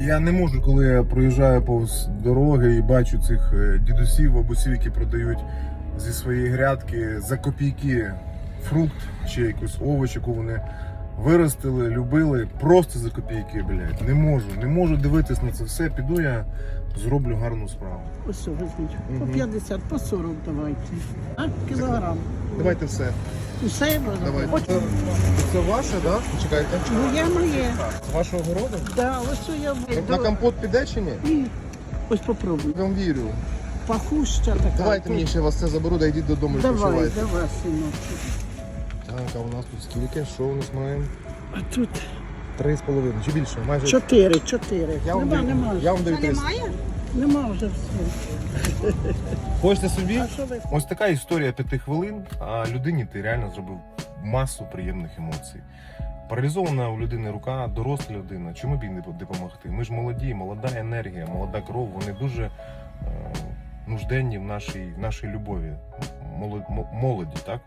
Я не можу, коли я проїжджаю повз дороги і бачу цих е, дідусів, бабусів, які продають зі своєї грядки за копійки фрукт чи якусь овоч, яку вони виростили, любили, просто за копійки, блядь. Не можу, не можу дивитись на це все. Піду я зроблю гарну справу. Ось що візьміть. По Мгм. 50, по 40 давайте. А, кілограм. Давайте все. Усе? Давайте. Це ваше, так? Чекайте. Моє моє. З вашого городу? Да, ось що я вийду. На компот піде чи ні? Ось попробуй. Я вам вірю. Пахуща така. Давайте мені ще вас це заберу, да йдіть додому і Давай, відпочивайте. давай, синочок. Так, а у нас тут скільки? Що у нас маємо? А тут Три з половиною, чи більше? Майже. чотири, чотири. Я вам Нема, даю, нема. я вам даю три. Нема вже все. Хочете собі? Ви? Ось така історія п'яти хвилин, а людині ти реально зробив масу приємних емоцій. Паралізована у людини рука, доросла людина. Чому б їй не допомогти? Ми ж молоді, молода енергія, молода кров. Вони дуже е, нужденні в нашій, в нашій любові. Молоді, так?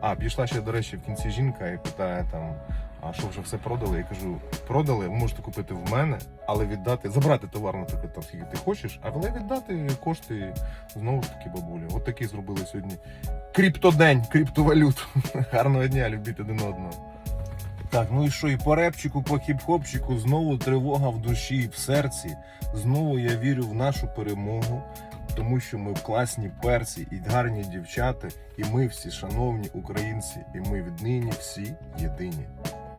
А, пішла ще, до речі, в кінці жінка і питає там. А що вже все продали? Я кажу, продали, можете купити в мене, але віддати, забрати товар, наприклад, там скільки ти хочеш, але віддати кошти знову ж таки бабулі. От такий зробили сьогодні кріптодень, криптовалют. Гарного дня, любіть один одного. Так, ну і що, і по репчику, по хіп-хопчику, знову тривога в душі, в серці. Знову я вірю в нашу перемогу, тому що ми класні перці і гарні дівчата, і ми всі шановні українці, і ми віднині всі єдині.